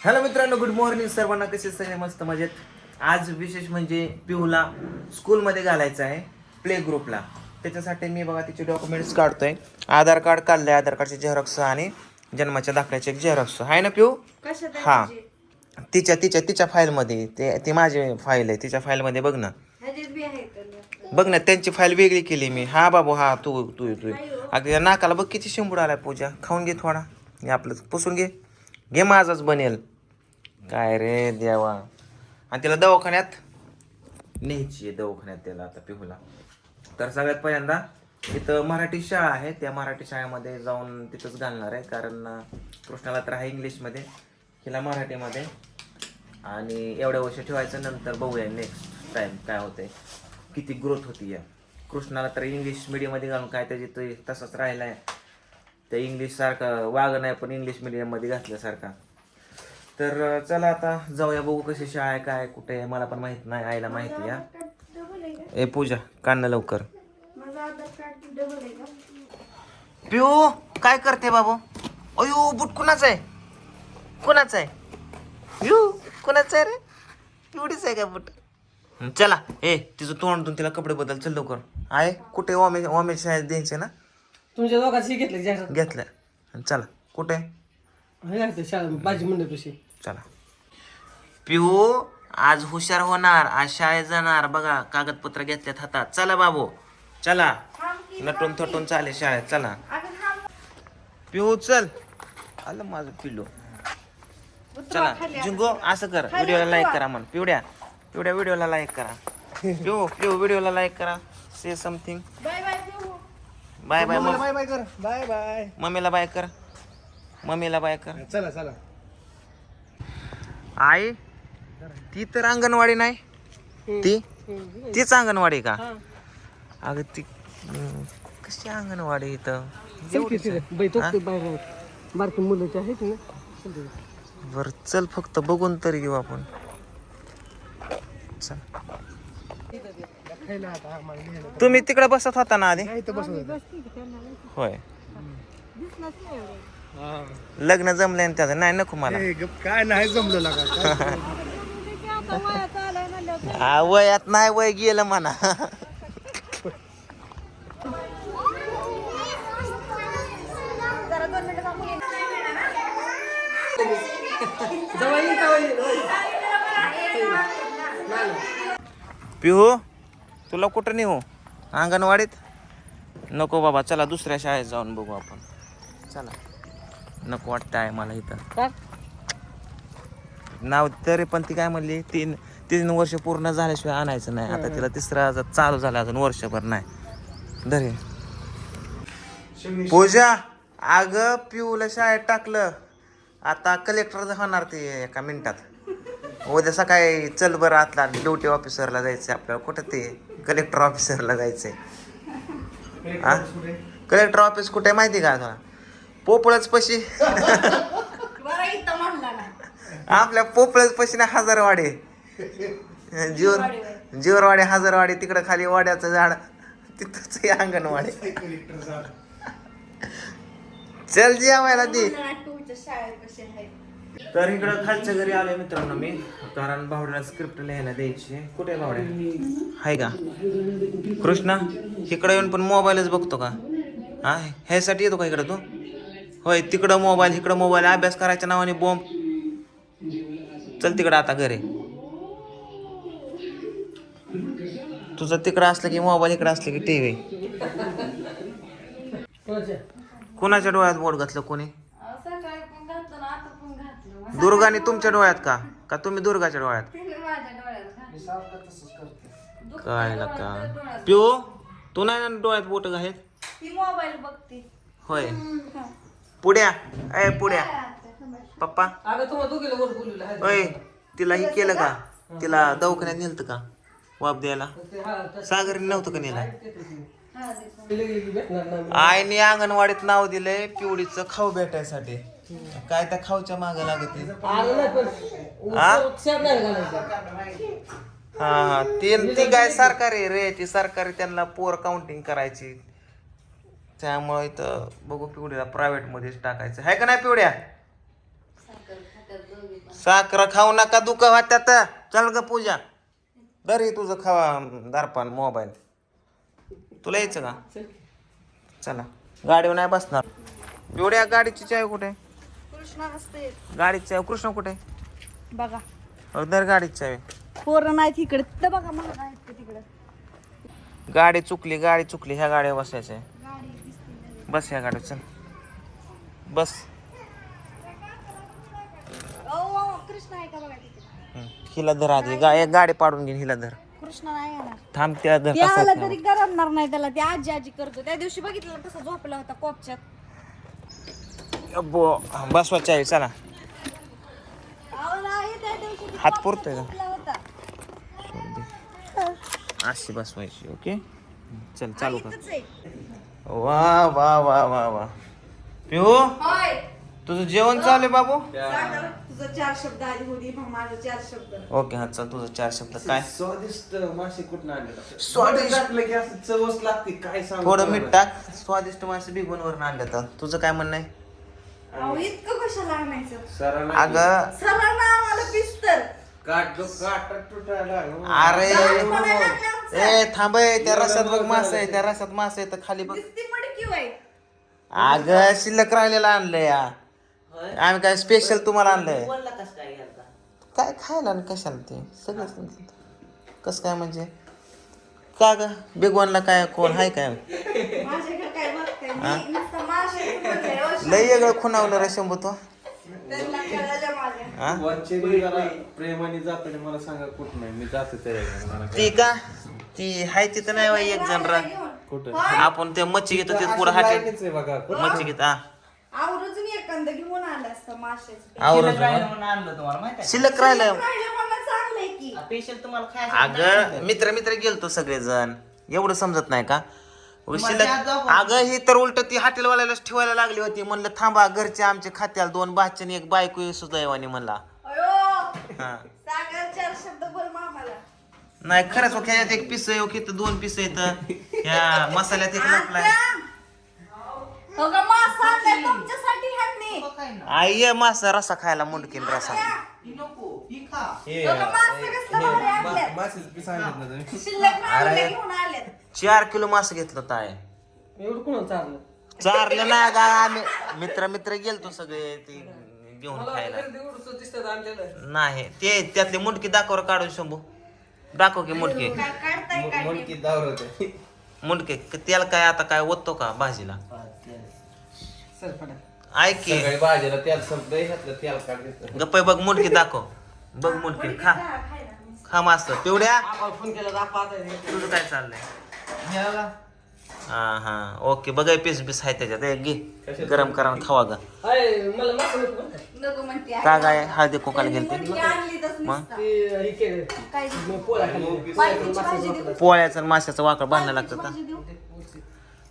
Hello मित्रांनो good morning सर्वांना कसे सगळे मस्त मजेत? आज विशेष म्हणजे पिहूला स्कूलमध्ये घालायचं आहे प्ले ग्रुपला त्याच्यासाठी मी बघा तिचे डॉक्युमेंट्स काढतोय. आधार कार्ड काढलंय आधार कार्डचे झेरॉक्स आणि जन्माच्या दाखल्याचे एक झेरॉक्स आहे ना पिऊ? हा? तिच्या तिच्या तिच्या फाईलमध्ये. ते ती माझी फाईल आहे तिच्या फाईलमध्ये बघ ना. बघ ना त्यांची फाईल वेगळी केली मी. हा बाबू हा तू तू तू. अगदी या नाकाला बघ किती शिंबूड आलाय पूजा. खाऊन घे थोडा. हे आपलं पुसून घे. घे माझाच बनेल. काय रे देवा. आणि तिला दवाखान्यात? न्यायची आहे दवाखान्यात त्याला आता पिहूला. तर सगळ्यात पहिल्यांदा इथं मराठी शाळा आहे. त्या मराठी शाळेमध्ये जाऊन तिथंच घालणार आहे. कारण कृष्णाला तर आहे इंग्लिशमध्ये हिला मराठीमध्ये. आणि एवढ्या वर्ष ठेवायचं नंतर बघूया नेक्स्ट टाइम काय होतंय. किती ग्रोथ होती या. कृष्णाला तर इंग्लिश मिडियममध्ये घालून काय त्याची तो तसाच राहिला आहे त्या इंग्लिश सारखा वाग नाही पण इंग्लिश मिडियममध्ये घातल्यासारखा. तर चला आता जाऊया बघू कशी शाळा आहे काय कुठे आहे. मला पण माहीत नाही आईला माहिती या ए पूजा काढणं लवकर. पिऊ काय करते बाबू? अयो बुट कुणाचं आहे? कुणाचं आहे? पिऊ कुणाचं आहे रे? पिवडीच आहे का बुट? चला ए तिचं तोंड धुवून तिला कपडे बदल चल लवकर. आहे कुठे ओमे ओमे शाळेत द्यायचे ना? तुमच्या दोघांची घेतली घेतलं चला कुठे हे आहे चला. पिऊ आज हुशार होणार आज शाळेत जाणार. बघा कागदपत्र घेतल्यात हातात. चला बाबू. चला. नटून थटून चालेल शाळेत. चला. पिऊ चल. आलं माझं पिल्लू. चला. जिंगो असं कर. व्हिडिओला लाईक करा म्हण. पिवड्या. पिवड्या व्हिडिओला लाईक करा. पिऊ पिऊ व्हिडिओला लाईक करा. Say something bye bye bye bye मग बाय बाय कर. बाय बाय मम्मीला बाय कर. मम्मीला बाय कर. चला चला. आई ती तर अंगणवाडी नाही. ती? तीच अंगणवाडी का? अगं ती कशी अंगणवाडी इथं. बर चल फक्त बघून तरी घेऊ आपण. तुम्ही तिकडे बसत होता ना आधी. होय. लग्न जमलंय ना त्याचं. नाही नको मला. गप, काय नाही जमलं लागा काय हा, वयात नाही वय गेलं म्हणा. पिहू तुला कुठं नेऊ? अंगणवाडीत? नको बाबा चला दुसऱ्या शाळेत जाऊन बघू आपण. चला. नको वाटतं आहे मला इथं? नाव तरी पण ती काय म्हणली तीन तीन वर्ष पूर्ण झाल्याशिवाय आणायचं नाही. आता तिला तिसरा आता चालू झाला अजून वर्षभर नाही. धरे पूजा अग पिऊला शाळेत टाकलं. आता कलेक्टर होणार ते एका मिनिटात. उद्या सकाळी चल बरं आतला. ड्युटी ऑफिसरला जायचंय आपल्याला. कुठं ते कलेक्टर ऑफिसरला जायचंय? हा? कलेक्टर ऑफिस कुठे आहे माहिती का तुला पोपळच पशी. बरं इथं म्हणला ना. आपल्या पोपळच पशी ना हजारवाडे. जीवर जीवरवाडे हजारवाडे तिकडं खाली वाड्याचं झाड तिथंच आहे अंगणवाडी. चल जेवायला दे. शाळेपाशी आहे तर इकडं खालच्या घरी आलोय मित्रांनो मी. कारण भावड्याला स्क्रिप्ट लिहायला द्यायची. आहे. कुठे आहे भावड्या हाय का? कृष्णा इकडं येऊन पण मोबाईलच बघतो का? हा ह्यासाठी येतो का इकडं तू? होय तिकडं मोबाईल इकडं मोबाईल अभ्यास करायच्या नावाने बॉम्ब चल तिकडं आता घरी. तुझं तिकडं असलं की मोबाईल इकडं असलं की टीव्ही कोणाच्या? कोणाच्या डोळ्यात बोट घातलं कोणी? ना दुर्गाने तुमच्या डोळ्यात का? का तुम्ही दुर्गाच्या डोळ्यात? काय का? पिओ तू नाही ना डोळ्यात बोट घालेत? होय. पुड्या. ए पुड्या. पप्पा. अगं तुम्हाला दोघीला वर बोलवलं आहे. होय तिला ही केलं का? तिला दवाखान्यात नेलतं का? वाप द्यायला. ते हा, सागरीने नव्हतं का नेला? ते लगेच भेटणार नाही. आईने अंगणवाडीत नाव दिलंय पिवडीचं खाऊ भेटायसाठी. काय त्या खाऊच्या माग लागते? आलं नाही पण हा? उत्साह नाही घालायचा. हा हा. ती ती काय सरकारी रे ती सरकारी त्यांना पोर काउंटिंग करायची. त्यामुळे इथं बघू पिवड्याला प्रायव्हेट मध्येच टाकायचं. आहे का नाही पिवड्या साखर खाऊ नका दुख वाटत. चल ग पूजा. दरी तुझं खावा दारपान मोबाईल. तुला यायचं का? चल चला. गाडीवर नाही बसणार. एवढ्या गाडीची चावी कुठे? कृष्णा असते गाडीची चावी. कृष्ण कुठे? बघा. दर गाडीची चावी. पोरं नाही तिकडे तर बघा मला तिकडे गाडी चुकली गाडी चुकली. ह्या गाडीवर बसायचं आहे. बस ह्या गाडीवर चल. बस. हं. हिला धर आधी. गा एक गाडी पाडून घेईन हिला धर. कृष्णा नाही येणार. थांब त्या धर ते कसा आला तरी करमणार नाही त्याला. ते आजी आजी करतो. त्या दिवशी बघितलं तसा झोपला होता कोपच्यात. अब्बो, बसवा चावी चला. अहो, नाही, त्या दिवशी ते हात पुरतोय का? झोपला होता. अशी बसवायची ओके? चल चालू कर. इथंच आहे. वा वा वा वा वा. पिऊ होय. तुझं जेवण चालू आहे बाबू? तुझं चार शब्द आधी होती मग माझं चार शब्द. ओके हा चल तुझं चार शब्द. काय? स्वादिष्ट मासे कुठून आणले स्वादिष्ट. टाकलं की असं चवच लागते काय सांगू थोडं? मीठ टाक. स्वादिष्ट मासे बिगून वरून आणलं तर. तुझं काय म्हणणं आहे? अहो इतकं कशाला आणायचं? सरांना अगं सरांना आम्हाला पिस्तर काट गं, काटा तुटायला लागला. अरे म्हणायला लागले आमचं. ए थांब ए, त्या रसात बघ मास आहे त्या रसात मास आहे तर खाली बघ. नुसती मडकी होय. अगं शिल्लक राहिलेलं आणलंय या. आम्ही काय स्पेशल तुम्हाला आणलंय? काय खायला आणि कशाला ते? सगळं कसं काय म्हणजे? का ग? बेगवानला काय कोण हाय काय? माझ्याकडे काय बघताय? मी नुसतं हो, लय वेगळं खुणावलं रे शंभू तो. त्यांना कळालं माझ्या हा? वंचेरी जरा प्रेमाने जाताना मला सांगा कुठं नाही मी जातो त्याच्याकडे मला काय- ती का? ती हाय तिथं नाही बाई एक जण रा कुठं? आपण ते मच्छी घेतो ते पुढं अशी हाटे लायकीच आहे बघा. कुठं? मच्छी घेत हा. आवरून एखादं घेऊन आलं असतं माशाचं. आवरून आणलं तुम्हाला माहिती शिल्लक राहिलं. राहिलं मला चांगलंय की. आहे स्पेशल तुम्हाला खायचं अगं मित्र मित्र गेलतो सगळेजण. एवढं समजत नाही का? शिल्लक अगं ही तर उलट ती हॉटेलवाल्यालाच ठेवायला लागली होती. म्हणलं थांबा घरचे आमचे खात्याला दोन आणि एक बायको सुदैवानी म्हणला. अयो! हा. सागर चार शब्द बोल मामाला नाही खरंच हो ह्याच्यात एक पिस आहे ओके तर दोन पिस आहेत. ह्या मसाल्यात एक लपलाय. हो आई ये मासा रसा खायला मुंडकीन रसा. ही नको खा का मासा कसलं भारी मा- आणल्यात? मासेच पीस आणलेत ना तुम्ही. शिल्लक अरे. राहिले घेऊन आलेत. चार किलो मास घेतलं ताय एवढं कोण चाललं चारलं ना गा आम्ही मित्र मित्र गेलतो सगळे ते घेऊन मला खायला. वाटलं एवढं दिसतात आणलेलं नाही ते त्यातले मुंडकी दाखवर काढून शंभू. दाखव की मुंडके. काय काढताय काय मुंडकी त्याला काय आता काय ओततो का भाजीला? सर पडा ऐक की. सगळी भाजीला तेल संपलंय घातलं तेल काढ घेतलं. गप्प बघ मुंडकी दाखव. बघ मुलगी. खा. खा मास्त. तेवढ्या? तुझं काय चाललंय? हा हा. ओके बघा पीस बीस आहे त्याच्यात. ए, घे. गरम करा खावा गा. नको का गाय हळदी कोकाला गेलते. मग? पोळ्याचं आणि माशाचं वाकड बांधायला लागतं का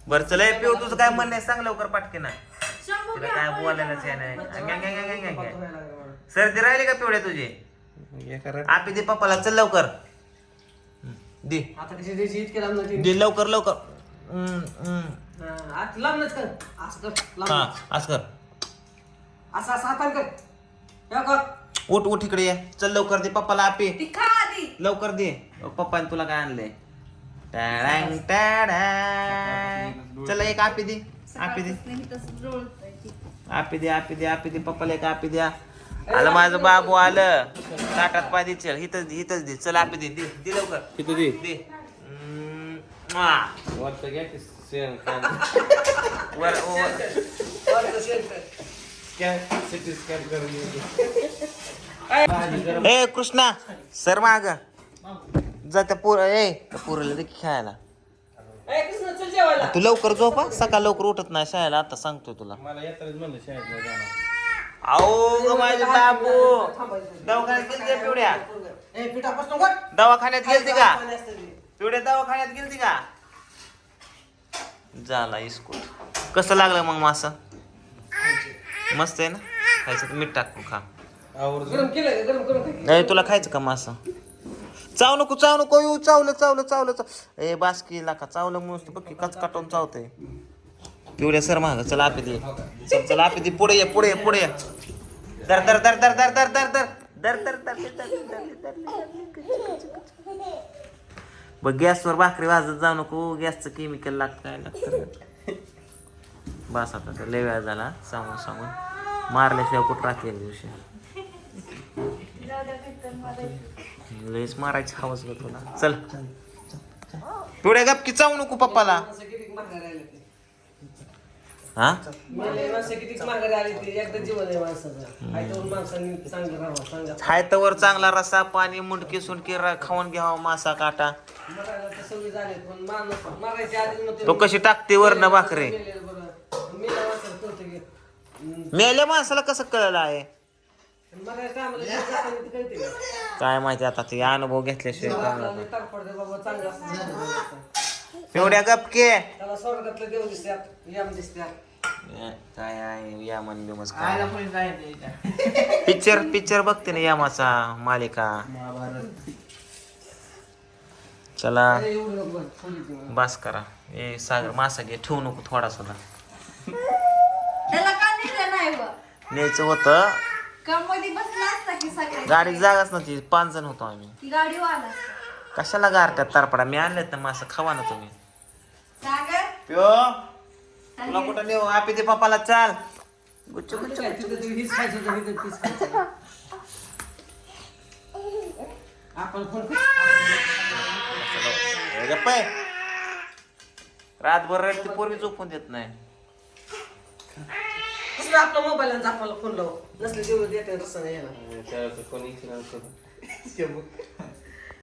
बरं चल ए, पिऊ तुझं काय म्हणणं आहे? सांग लवकर पाटके ना तुला काय बोलायलाच आहे नाही. सर्दी राहिली का पिवळ्या तुझे? आपी दे पप्पाला चल लवकर. दे. आता कशी द्यायची इतके लांब नाही दे लवकर लवकर. हम्म, हम्म. आता लांबनच कर. असं कर हा असं कर. असं असं हातान कर. हे कर. उठ उठ इकडे ये. चल लवकर दे पप्पाला आपी. ती खा आधी. लवकर दे. पप्पाने तुला काय आणलंय? टाडांग, टाडांग. चल एक आपी दे. आपी दे. सकाळपासून ही तसंच लोळतंय ती. आपी दे आपी दे आपी दे. पप्पाला एक आपी द्या. आलं माझं बाबू आलं. ताटात पाय दे चल हिथंच हिथंच दे. चल आपी दे दे दे लवकर. किती दे. दे. हम्म, म्वा. वरचं घ्या की शेण काम वर वर- स्कॅन सिटी स्कॅन करून घे. भाजी गरम. ए कृष्णा सर माग. जा त्या पोर ए त्या पोराला दे की खेळायला ए कृष्ण चल जेवायला. तू लवकर झोप हं. सकाळ लवकर उठत नाही शाळेला आता सांगतोय तुला. मला म्हणलं शाळेत नाही जाणार. आओ ग माझे बाबू. दवाखान्यात गेलती का पिवड्या दवाखान्यात गेलती का. पिवड्या दवाखान्यात गेलती का? झाला इस्कूट. कसं लागलं मग मासा? मस्त आहे ना? खायचं मीठ टाकू खा. आवर्जून गरम केलं का? गरम करून खा. नाही तुला खायचं का मासा? चाव नको चाव नको. येऊ चावलं चावलं चावलं चाव. ए बासकीला का चावलं मस्त बघ की कच काटून चावतंय. एवढ्या सर माग चला आपे दे चल चला आपे दे पुढे ये पुढे ये पुढे ये दर दर दर दर दर दर दर दर दर दर दर बघ गॅसवर भाकरी वाजत जाऊ नको गॅसचं केमिकल लागतं काय लागतं बस आता तर लय वेळ झाला सांगून सांगून मारल्याशिवाय कुठं राहते दिवशी लयच मारायची हवंच ग तुला चल पुढे गपकी चावू नको पप्पाला हा? हाय तवर चांगला रसा पाणी मुंडकी सुंडकी रा- खाऊन घ्यावा मासा काटा. तो कशी टाकते वरनं भाकरी? मेल्या माणसाला कसं कळलं आहे? काय माहिती आता ते अनुभव घेतल्याशिवाय कळणार नाही. एवढ्या गपके त्याला स्वर्गातलं देव दिसतात यम दिसतात. काय आहे? यामन बिमस आयला काय कोणी? पिक्चर पिक्चर बघते ना यामाचा मालिका. महाभारत चला. अरे एवढं नको बरं, थोडी ती मला. बस करा. ए सागर मासा घे ठेवू नको थोडा सुद्धा. त्याला का नेलं नाही व न्यायचं होतं. का मध्ये बसला असता की सगळे? गाडी जागाच नव्हती पाच जण होतो आम्ही. की गाडी वाला कशाला गारट्यात तारपडा? मी आणलेत ना मासं खावा ना तुम्ही. सागर प्यो. तुला कुठं नेऊ? आपी ते पप्पाला चाल. गुच्छ गुच्छ काय, तिथं ते हीच खायचं होतं, इथं तीच खायचं. आपण कोण गप्पाय रातभर रडते पोरगी झोपून देत नाही. दुसरं आपला मोबाईल आणि आपल्याला फोन लावू नसले जेवढं देते त्यावेळेस कोणी इच्छा नव्हतं.